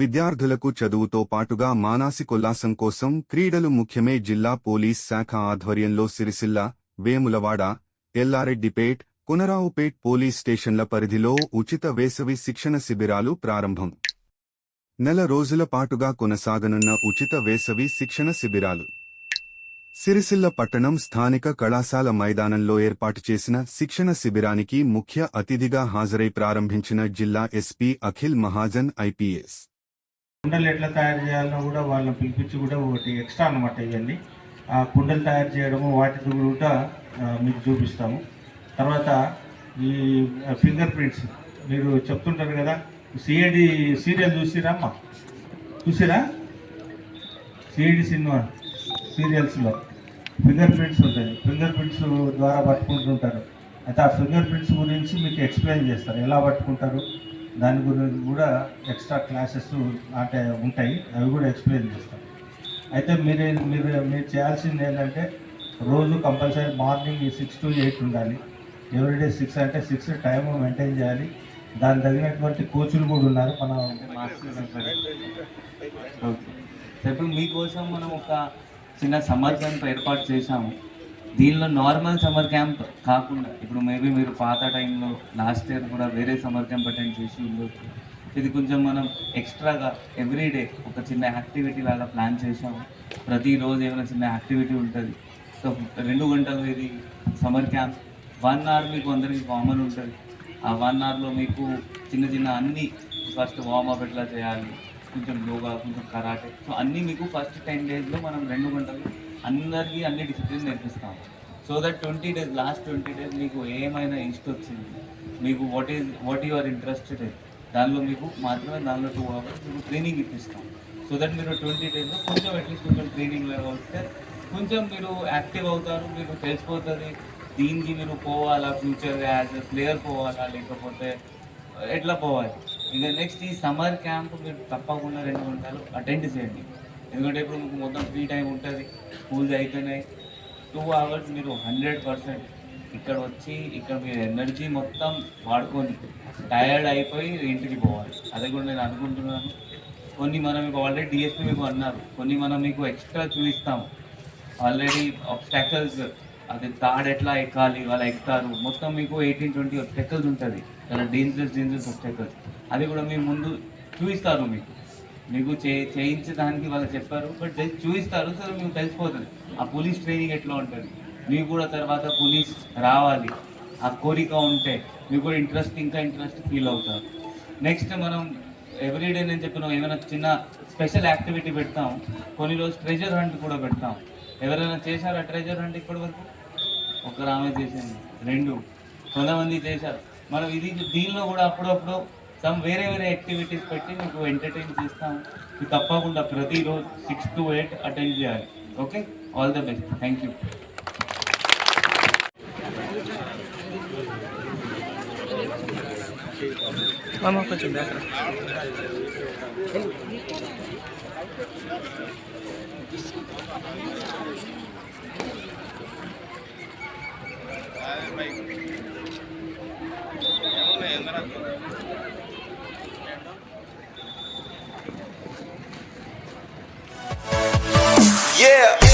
విద్యార్థులకు చదువుతో పాటుగా మానసికోల్లాసం కోసం క్రీడలు ముఖ్యమే జిల్లా పోలీస్ శాఖ ఆధ్వర్యంలో సిరిసిల్ల వేములవాడ ఎల్లారెడ్డిపేట్ కునరావుపేట్ పోలీస్ స్టేషన్ల పరిధిలో ఉచిత వేసవి శిక్షణ శిబిరాలు ప్రారంభం. నెల రోజుల పాటుగా కొనసాగనున్న ఉచిత వేసవి శిక్షణ శిబిరాలు. సిరిసిల్ల పట్టణం స్థానిక కళాశాల మైదానంలో ఏర్పాటు చేసిన శిక్షణ శిబిరానికి ముఖ్య అతిథిగా హాజరై ప్రారంభించిన జిల్లా ఎస్పీ అఖిల్ మహాజన్ ఐపీఎస్. కుండలు ఎట్లా తయారు చేయాలో కూడా వాళ్ళని పిలిపించి కూడా ఒకటి ఎక్స్ట్రా అనమాట ఇవన్నీ. ఆ కుండలు తయారు చేయడము వాటితో కూడా మీకు చూపిస్తాము. తర్వాత ఈ ఫింగర్ ప్రింట్స్. మీరు చెప్తుంటారు కదా సిఐడి సీరియల్ చూసిరా అమ్మా? చూసిరా? సిఐడి సినిమా సీరియల్స్లో ఫింగర్ ప్రింట్స్ ఉంటాయి. ఫింగర్ ప్రింట్స్ ద్వారా పట్టుకుంటుంటారు. అయితే ఆ ఫింగర్ ప్రింట్స్ గురించి మీకు ఎక్స్ప్లెయిన్ చేస్తారు. ఎలా పట్టుకుంటారు? దాని గురించి కూడా ఎక్స్ట్రా క్లాసెస్ అంటే ఉంటాయి. అవి కూడా ఎక్స్ప్లెయిన్ చేస్తాం. అయితే మీరు మీరు మీరు చేయాల్సింది ఏంటంటే రోజు compulsory morning six to eight ఉండాలి. ఎవ్రీడే సిక్స్ అంటే సిక్స్ టైం మెయింటైన్ చేయాలి. దాని తగినటువంటి కోచ్లు కూడా ఉన్నారు. మన ఓకే. ఇప్పుడు మీకోసం మనం ఒక చిన్న సమాజానికి ఏర్పాటు చేశాము. దీనిలో నార్మల్ సమ్మర్ క్యాంప్ కాకుండా ఇప్పుడు మేబీ మీరు పాత టైంలో లాస్ట్ ఇయర్ కూడా వేరే సమ్మర్ క్యాంప్ అటెండ్ చేసి ఉండొచ్చు. ఇది కొంచెం మనం ఎక్స్ట్రాగా ఎవ్రీడే ఒక చిన్న యాక్టివిటీ లాగా ప్లాన్ చేసాము ప్రతిరోజు ఏమైనా చిన్న యాక్టివిటీ ఉంటుంది. సో రెండు గంటలు ఇది సమ్మర్ క్యాంప్ వన్ అవర్ మీకు అందరికీ కామన్ ఉంటుంది. ఆ వన్ అవర్లో మీకు చిన్న చిన్న అన్ని ఫస్ట్ వార్మప్ ఎట్లా చేయాలి కొంచెం యోగా కొంచెం కరాటే. సో అన్నీ మీకు ఫస్ట్ టెన్ డేస్లో మనం రెండు గంటలు అందరికీ అన్ని discipline నేర్పిస్తాం. So that twenty days last twenty days మీకు ఏమైనా ఇష్ట వచ్చింది మీకు what is what you are interested దానిలో మీకు మాత్రమే దానిలో టూ అవర్స్ మీకు ట్రైనింగ్ ఇప్పిస్తాం. సో దట్ మీరు ట్వంటీ డేస్లో కొంచెం అట్లీస్ట్ కొంచెం ట్రైనింగ్ లెవెల్ వస్తే కొంచెం మీరు యాక్టివ్ అవుతారు మీకు తెలిసిపోతుంది దీనికి మీరు పోవాలా ఫ్యూచర్ యాజ్ ప్లేయర్ పోవాలా లేకపోతే ఎట్లా పోవాలి? ఇక నెక్స్ట్ ఈ సమ్మర్ క్యాంప్ మీరు తప్పకుండా రెండు గంటలు అటెండ్ చేయండి. ఎందుకంటే ఇప్పుడు మీకు మొత్తం ఫ్రీ టైం ఉంటుంది స్కూల్స్ అయిపోయినాయి. టూ అవర్స్ మీరు హండ్రెడ్ పర్సెంట్ ఇక్కడ వచ్చి ఇక్కడ మీరు ఎనర్జీ మొత్తం వాడుకొని టయర్డ్ అయిపోయి ఇంటికి పోవాలి. అదే కూడా నేను అనుకుంటున్నాను. కొన్ని మనం మీకు ఆల్రెడీ డిఎస్పీ మీకు అన్నారు. కొన్ని మనం మీకు ఎక్స్ట్రా చూపిస్తాము. ఆల్రెడీ ఆబ్స్టాకల్స్ అది తాడు ఎట్లా ఎక్కాలి వాళ్ళు ఎక్కుతారు. మొత్తం మీకు ఎయిటీన్ ట్వంటీ ఆబ్స్టాకల్స్ ఉంటుంది. చాలా డేంజరస్ డేంజరస్ ఆబ్స్టాకల్స్ అది కూడా మీ ముందు చూపిస్తారు మీకు. మీకు చే చేయించడానికి వాళ్ళు చెప్పారు బట్ జస్ట్ చూపిస్తారు సో మీకు తెలిసిపోతుంది. ఆ పోలీస్ ట్రైనింగ్ ఎట్లా ఉంటుంది? మీకు కూడా తర్వాత పోలీస్ రావాలి. ఆ కోరిక ఉంటే మీకు కూడా ఇంట్రెస్ట్ ఇంకా ఇంట్రెస్ట్ ఫీల్ అవుతారు. నెక్స్ట్ మనం ఎవ్రీడే నేను చెప్పిన ఏమైనా చిన్న స్పెషల్ యాక్టివిటీ పెడతాం. కొన్ని రోజు ట్రెజర్ హంట్ కూడా పెడతాం. ఎవరైనా చేశారా ట్రెజర్ అంటే ఇప్పటి వరకు? ఒకరు ఆమె చేసింది. రెండు. కొంతమంది చేశారు. మనం ఇది దీనిలో కూడా అప్పుడప్పుడు సమ్ వేరే వేరే యాక్టివిటీస్ పెట్టి మీకు ఎంటర్టైన్ చేస్తాము. ఇది తప్పకుండా ప్రతిరోజు సిక్స్ టు ఎయిట్ అటెండ్ చేయాలి. Okay all the best thank you కొంచెం బ్యాక్ రా. Yeah.